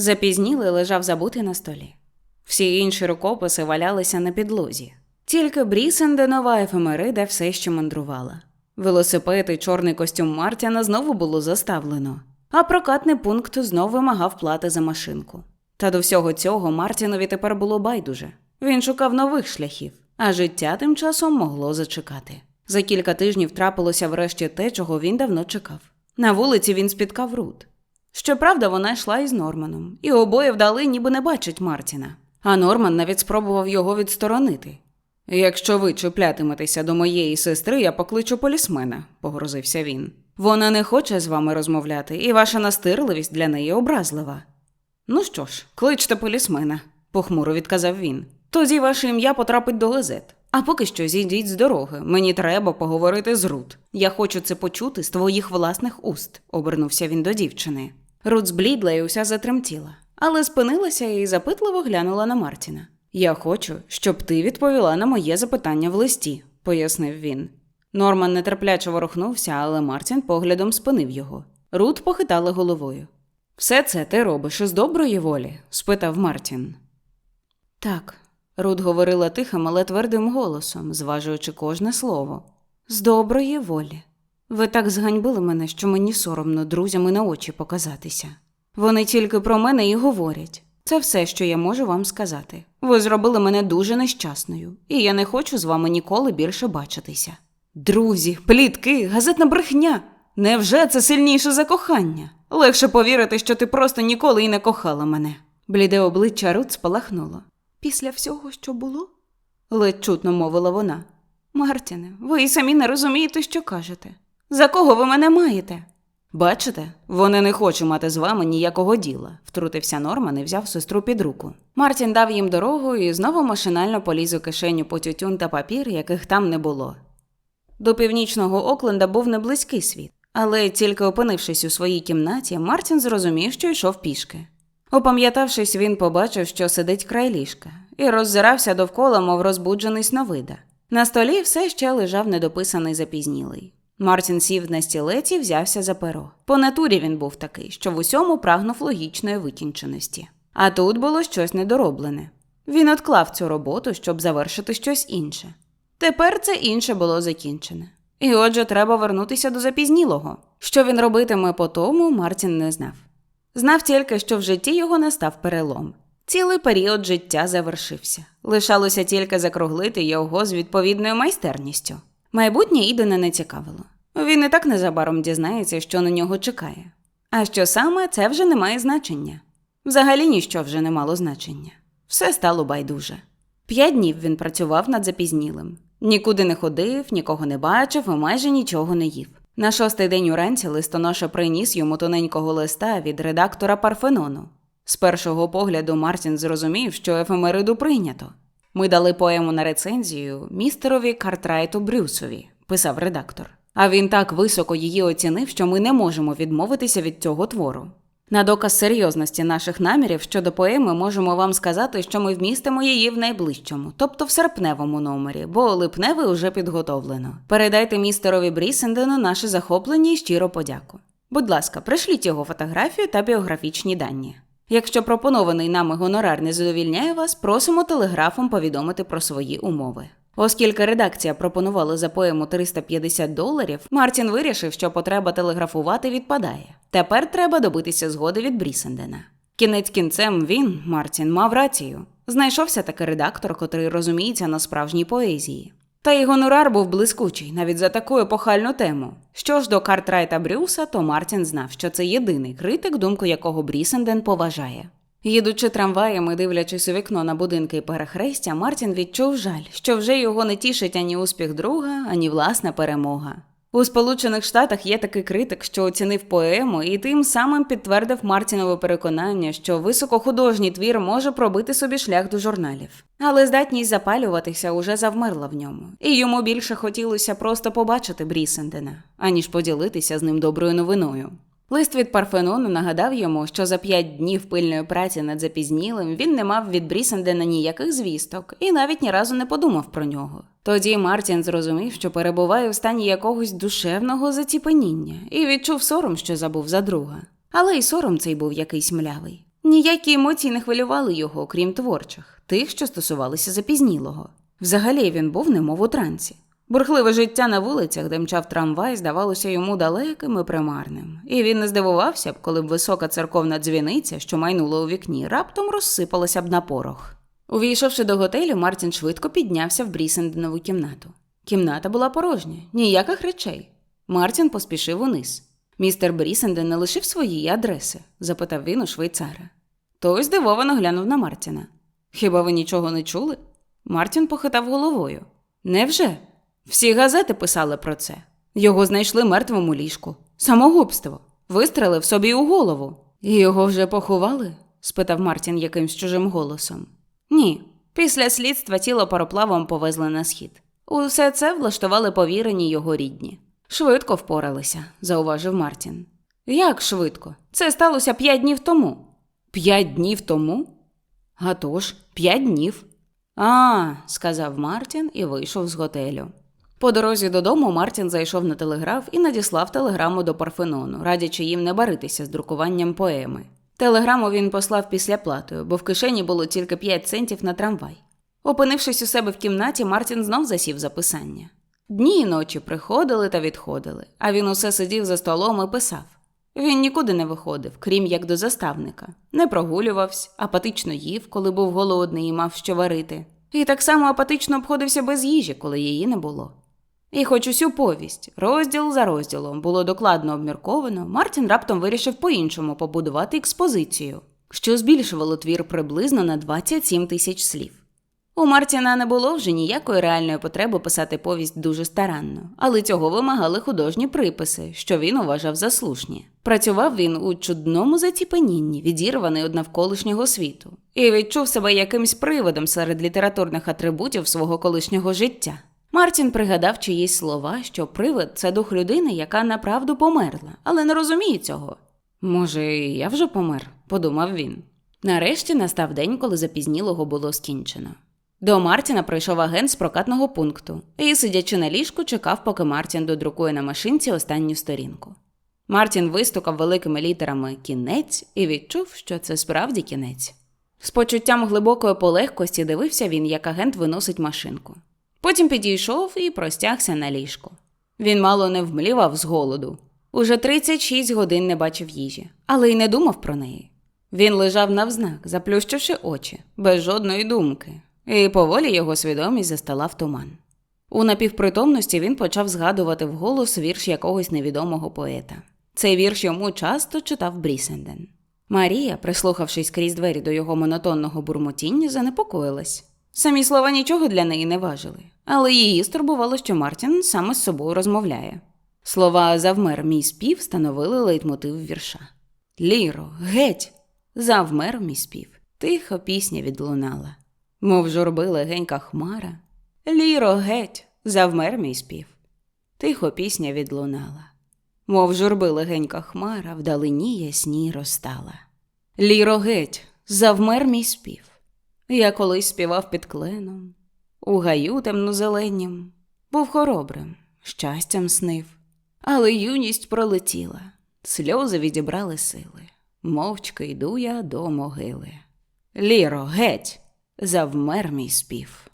Запізнілий лежав забутий на столі. Всі інші рукописи валялися на підлозі. Тільки Брісенденова ефемерида все ще мандрувала. Велосипед і чорний костюм Мартіна знову було заставлено, а прокатний пункт знов вимагав плати за машинку. Та до всього цього Мартінові тепер було байдуже. Він шукав нових шляхів, а життя тим часом могло зачекати. За кілька тижнів трапилося врешті те, чого він давно чекав. На вулиці він спіткав Рут. Щоправда, вона йшла із Норманом, і обоє вдали, ніби не бачать Мартіна. А Норман навіть спробував його відсторонити. Якщо ви чіплятиметеся до моєї сестри, я покличу полісмена, погрозився він. Вона не хоче з вами розмовляти, і ваша настирливість для неї образлива. Ну що ж, кличте полісмена, похмуро відказав він. Тоді ваше ім'я потрапить до газет. А поки що зійдіть з дороги. Мені треба поговорити з Рут. Я хочу це почути з твоїх власних уст, обернувся він до дівчини. Рут зблідла і уся затремтіла, але спинилася і запитливо глянула на Мартіна. Я хочу, щоб ти відповіла на моє запитання в листі, пояснив він. Норман нетерпляче ворухнувся, але Мартін поглядом спинив його. Рут похитала головою. Все це ти робиш із доброї волі? спитав Мартін. Так, Рут говорила тихим, але твердим голосом, зважуючи кожне слово. З доброї волі. Ви так зганьбили мене, що мені соромно друзями на очі показатися. Вони тільки про мене і говорять. Це все, що я можу вам сказати. Ви зробили мене дуже нещасною, і я не хочу з вами ніколи більше бачитися. Друзі, плітки, газетна брехня. Невже це сильніше за кохання? Легше повірити, що ти просто ніколи і не кохала мене. Бліде обличчя Рут спалахнуло. Після всього, що було? ледь чутно мовила вона. Мартіне, ви і самі не розумієте, що кажете. За кого ви мене маєте? Бачите, вони не хочуть мати з вами ніякого діла, втрутився Норман і взяв сестру під руку. Мартін дав їм дорогу і знову машинально поліз у кишеню по тютюн та папір, яких там не було. До північного Окленда був неблизький світ, але тільки опинившись у своїй кімнаті, Мартін зрозумів, що йшов пішки. Опам'ятавшись, він побачив, що сидить край ліжка, і роззирався довкола, мов розбуджений сновида. На столі все ще лежав недописаний запізнілий. Мартін сів на стілець і взявся за перо. По натурі він був такий, що в усьому прагнув логічної викінченості. А тут було щось недороблене. Він отклав цю роботу, щоб завершити щось інше. Тепер це інше було закінчене. І отже, треба вернутися до запізнілого. Що він робитиме по тому, Мартін не знав. Знав тільки, що в житті його настав перелом. Цілий період життя завершився. Лишалося тільки закруглити його з відповідною майстерністю. Майбутнє Ідена не цікавило. Він і так незабаром дізнається, що на нього чекає. А що саме, це вже не має значення. Взагалі ніщо вже не мало значення. Все стало байдуже. П'ять днів він працював над запізнілим. Нікуди не ходив, нікого не бачив і майже нічого не їв. На шостий день уранці листоноша приніс йому тоненького листа від редактора Парфенону. З першого погляду Мартін зрозумів, що ефемериду прийнято. Ми дали поему на рецензію містерові Картрайту Брюсові, писав редактор. А він так високо її оцінив, що ми не можемо відмовитися від цього твору. На доказ серйозності наших намірів щодо поеми можемо вам сказати, що ми вмістимо її в найближчому, тобто в серпневому номері, бо липневий уже підготовлено. Передайте містерові Брісендену наше захоплення і щиро подяку. Будь ласка, пришліть його фотографію та біографічні дані. Якщо пропонований нами гонорар не задовільняє вас, просимо телеграфом повідомити про свої умови. Оскільки редакція пропонувала за поему 350 доларів, Мартін вирішив, що потреба телеграфувати відпадає. Тепер треба добитися згоди від Брісендена. Кінець кінцем він, Мартін, мав рацію. Знайшовся таки редактор, котрий розуміється на справжній поезії. Та й гонорар був блискучий навіть за таку епохальну тему. Що ж до Картрайта Брюса, то Мартін знав, що це єдиний критик, думку якого Брісенден поважає. Їдучи трамваєм і дивлячись у вікно на будинки і перехрестя, Мартін відчув жаль, що вже його не тішить ані успіх друга, ані власна перемога. У Сполучених Штатах є такий критик, що оцінив поему, і тим самим підтвердив Мартінове переконання, що високохудожній твір може пробити собі шлях до журналів. Але здатність запалюватися уже завмерла в ньому, і йому більше хотілося просто побачити Брісендена, аніж поділитися з ним доброю новиною. Лист від Парфенону нагадав йому, що за п'ять днів пильної праці над запізнілим він не мав від Брісендена ніяких звісток і навіть ні разу не подумав про нього. Тоді Мартін зрозумів, що перебуває в стані якогось душевного заціпеніння, і відчув сором, що забув за друга. Але й сором цей був якийсь млявий. Ніякі емоції не хвилювали його, крім творчих, тих, що стосувалися запізнілого. Взагалі він був немов у трансі. Бурхливе життя на вулицях, де мчав трамвай, здавалося йому далеким і примарним, і він не здивувався б, коли б висока церковна дзвіниця, що майнула у вікні, раптом розсипалася б на порох. Увійшовши до готелю, Мартін швидко піднявся в Брісенденову кімнату. Кімната була порожня, ніяких речей. Мартін поспішив униз. Містер Брісенден не лишив своєї адреси? запитав він у швейцара. Той здивовано глянув на Мартіна. Хіба ви нічого не чули? Мартін похитав головою. Невже? Всі газети писали про це. Його знайшли мертвим у ліжку. Самогубство. Вистрелив собі у голову. І його вже поховали? спитав Мартін якимсь чужим голосом. Ні. Після слідства тіло пароплавом повезли на схід. Усе це влаштували повірені його рідні. Швидко впоралися, зауважив Мартін. Як швидко? Це сталося п'ять днів тому. П'ять днів тому? А тож, п'ять днів. А, сказав Мартін і вийшов з готелю. По дорозі додому Мартін зайшов на телеграф і надіслав телеграму до Парфенону, радячи їм не баритися з друкуванням поеми. Телеграму він послав після платою, бо в кишені було тільки 5 центів на трамвай. Опинившись у себе в кімнаті, Мартін знов засів за писання. Дні і ночі приходили та відходили, а він усе сидів за столом і писав. Він нікуди не виходив, крім як до заставника, не прогулювався, апатично їв, коли був голодний і мав що варити, і так само апатично обходився без їжі, коли її не було. І хоч усю повість, розділ за розділом, було докладно обмірковано, Мартін раптом вирішив по-іншому побудувати експозицію, що збільшувало твір приблизно на 27 тисяч слів. У Мартіна не було вже ніякої реальної потреби писати повість дуже старанно, але цього вимагали художні приписи, що він вважав за слушні. Працював він у чудному заціпенінні, відірваний від навколишнього світу, і відчув себе якимсь приводом серед літературних атрибутів свого колишнього життя. Мартін пригадав чиїсь слова, що привид це дух людини, яка направду померла, але не розуміє цього. Може, я вже помер, подумав він. Нарешті настав день, коли запізнілого було скінчено. До Мартіна прийшов агент з прокатного пункту і, сидячи на ліжку, чекав, поки Мартін додрукує на машинці останню сторінку. Мартін вистукав великими літерами кінець і відчув, що це справді кінець. З почуттям глибокої полегкості дивився він, як агент виносить машинку. Потім підійшов і простягся на ліжко. Він мало не вмлівав з голоду. Уже 36 годин не бачив їжі, але й не думав про неї. Він лежав навзнак, заплющивши очі, без жодної думки, і поволі його свідомість застала в туман. У напівпритомності він почав згадувати вголос вірш якогось невідомого поета. Цей вірш йому часто читав Брісенден. Марія, прислухавшись крізь двері до його монотонного бурмотіння, занепокоїлась. Самі слова нічого для неї не важили, але її стурбувало, що Мартін саме з собою розмовляє. Слова завмер мій спів становили лейтмотив вірша. Ліро, геть! Завмер мій спів. Тихо пісня відлунала, мов журби легенька хмара. Ліро, геть! Завмер мій спів. Тихо пісня відлунала, мов журби легенька хмара, вдалині ясні розстала. Ліро, геть! Завмер мій спів. Я колись співав під кленом, у гаю темно-зеленім, був хоробрим, щастям снив, але юність пролетіла, сльози відібрали сили. Мовчки йду я до могили. Ліро, геть, завмер мій спів.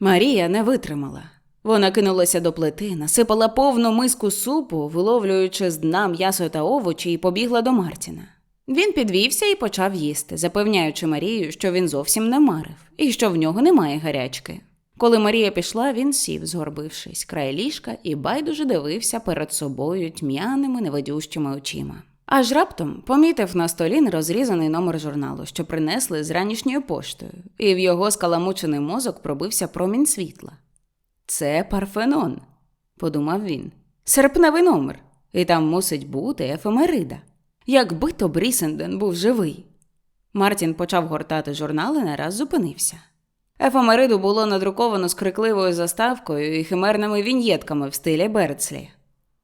Марія не витримала. Вона кинулася до плити, насипала повну миску супу, виловлюючи з дна м'ясо та овочі, і побігла до Мартіна. Він підвівся і почав їсти, запевняючи Марію, що він зовсім не марив і що в нього немає гарячки. Коли Марія пішла, він сів, згорбившись, край ліжка і байдуже дивився перед собою тьмяними невидющими очима. Аж раптом помітив на столі нерозрізаний номер журналу, що принесли з ранішньою поштою, і в його скаламучений мозок пробився промінь світла. Це Парфенон, подумав він. Серпневий номер, і там мусить бути ефемерида. Якби то Брісенден був живий. Мартін почав гортати журнал і нараз зупинився. Ефемериду було надруковано з крикливою заставкою і химерними віньєтками в стилі Берцлі.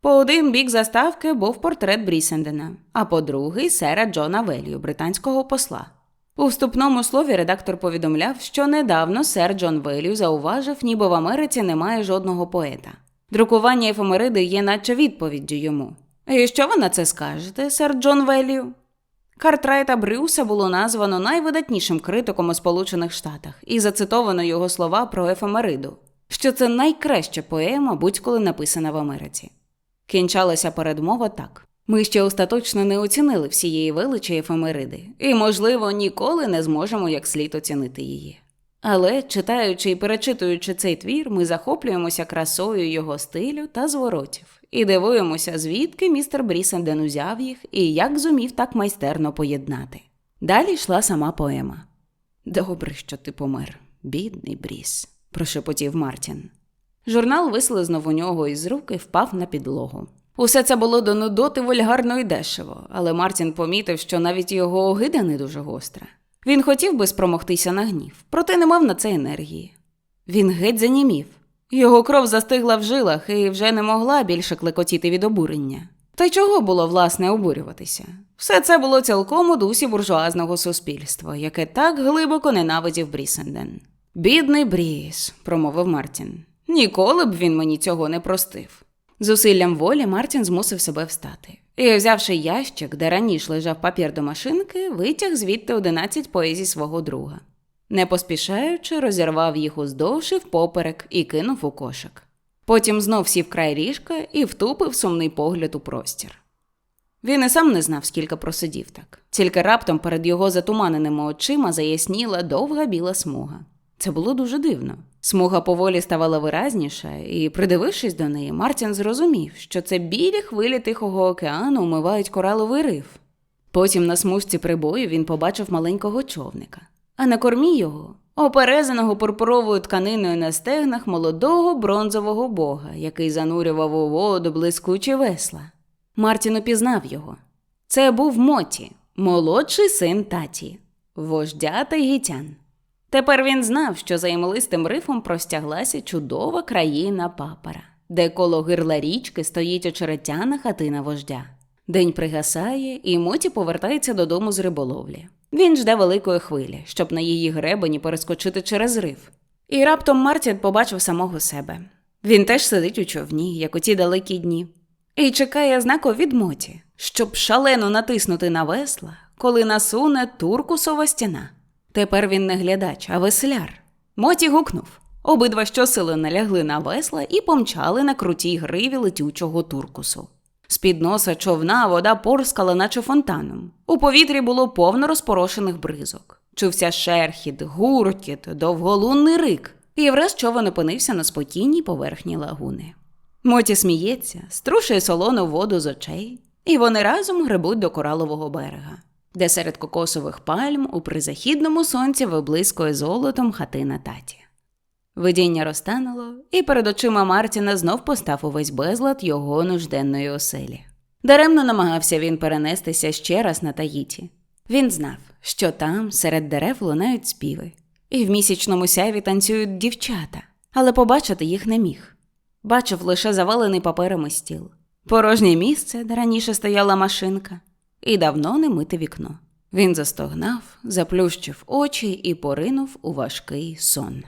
По один бік заставки був портрет Брісендена, а по другий сера Джона Велію, британського посла. У вступному слові редактор повідомляв, що недавно сер Джон Велію зауважив, ніби в Америці немає жодного поета. Друкування ефемериди є наче відповіддю йому. І що ви на це скажете, сер Джон Велію? Картрайта Брюса було названо найвидатнішим критиком у Сполучених Штатах і зацитовано його слова про ефемериду, що це найкраща поема, будь-коли написана в Америці. Кінчалася передмова так. Ми ще остаточно не оцінили всієї величі ефемериди, і, можливо, ніколи не зможемо як слід оцінити її. Але, читаючи і перечитуючи цей твір, ми захоплюємося красою його стилю та зворотів і дивуємося, звідки містер Брісенден узяв їх і як зумів так майстерно поєднати. Далі йшла сама поема. Добре, що ти помер, бідний Бріс, прошепотів Мартін. Журнал вислизнув у нього із рук і впав на підлогу. Усе це було до нудоти вульгарно і дешево, але Мартін помітив, що навіть його огида не дуже гостра. Він хотів би спромогтися на гнів, проте не мав на це енергії. Він геть занімів. Його кров застигла в жилах і вже не могла більше клекотіти від обурення. Та й чого було власне обурюватися? Все це було цілком у дусі буржуазного суспільства, яке так глибоко ненавидів Брісенден. Бідний Бріс, промовив Мартін. Ніколи б він мені цього не простив. Зусиллям волі Мартін змусив себе встати. І, взявши ящик, де раніше лежав папір до машинки, витяг звідти одинадцять поезій свого друга. Не поспішаючи, розірвав їх уздовж і впоперек і кинув у кошик. Потім знов сів край ріжка і втупив сумний погляд у простір. Він і сам не знав, скільки просидів так, тільки раптом перед його затуманеними очима заясніла довга біла смуга. Це було дуже дивно. Смуга поволі ставала виразніша, і, придивившись до неї, Мартін зрозумів, що це білі хвилі Тихого океану умивають кораловий риф. Потім на смужці прибою він побачив маленького човника, а на кормі його, оперезаного пурпуровою тканиною на стегнах молодого бронзового бога, який занурював у воду блискучі весла. Мартін упізнав його. Це був Моті, молодший син таті, вождя тайгітян. Тепер він знав, що за імлистим рифом простяглася чудова країна папара, де коло гирла річки стоїть очеретяна хатина вождя. День пригасає, і Моті повертається додому з риболовлі. Він жде великої хвилі, щоб на її гребені перескочити через риф. І раптом Мартін побачив самого себе. Він теж сидить у човні, як у ті далекі дні, і чекає знаку від Моті, щоб шалено натиснути на весла, коли насуне туркусова стіна. Тепер він не глядач, а весляр. Моті гукнув. Обидва щосили налягли на весла і помчали на крутій гриві летючого туркусу. З-під носа човна вода порскала, наче фонтаном. У повітрі було повно розпорошених бризок. Чувся шерхіт, гуркіт, довголунний рик, і враз човен опинився на спокійній поверхні лагуни. Моті сміється, струшує солону воду з очей, і вони разом гребуть до коралового берега де серед кокосових пальм у призахідному сонці виблискує золотом хатина таті. Видіння розтануло, і перед очима Мартіна знов постав увесь безлад його нужденної оселі. Даремно намагався він перенестися ще раз на Таїті. Він знав, що там, серед дерев, лунають співи, і в місячному сяйві танцюють дівчата, але побачити їх не міг. Бачив лише завалений паперами стіл, порожнє місце, де раніше стояла машинка, і давно не мити вікно. Він застогнав, заплющив очі і поринув у важкий сон.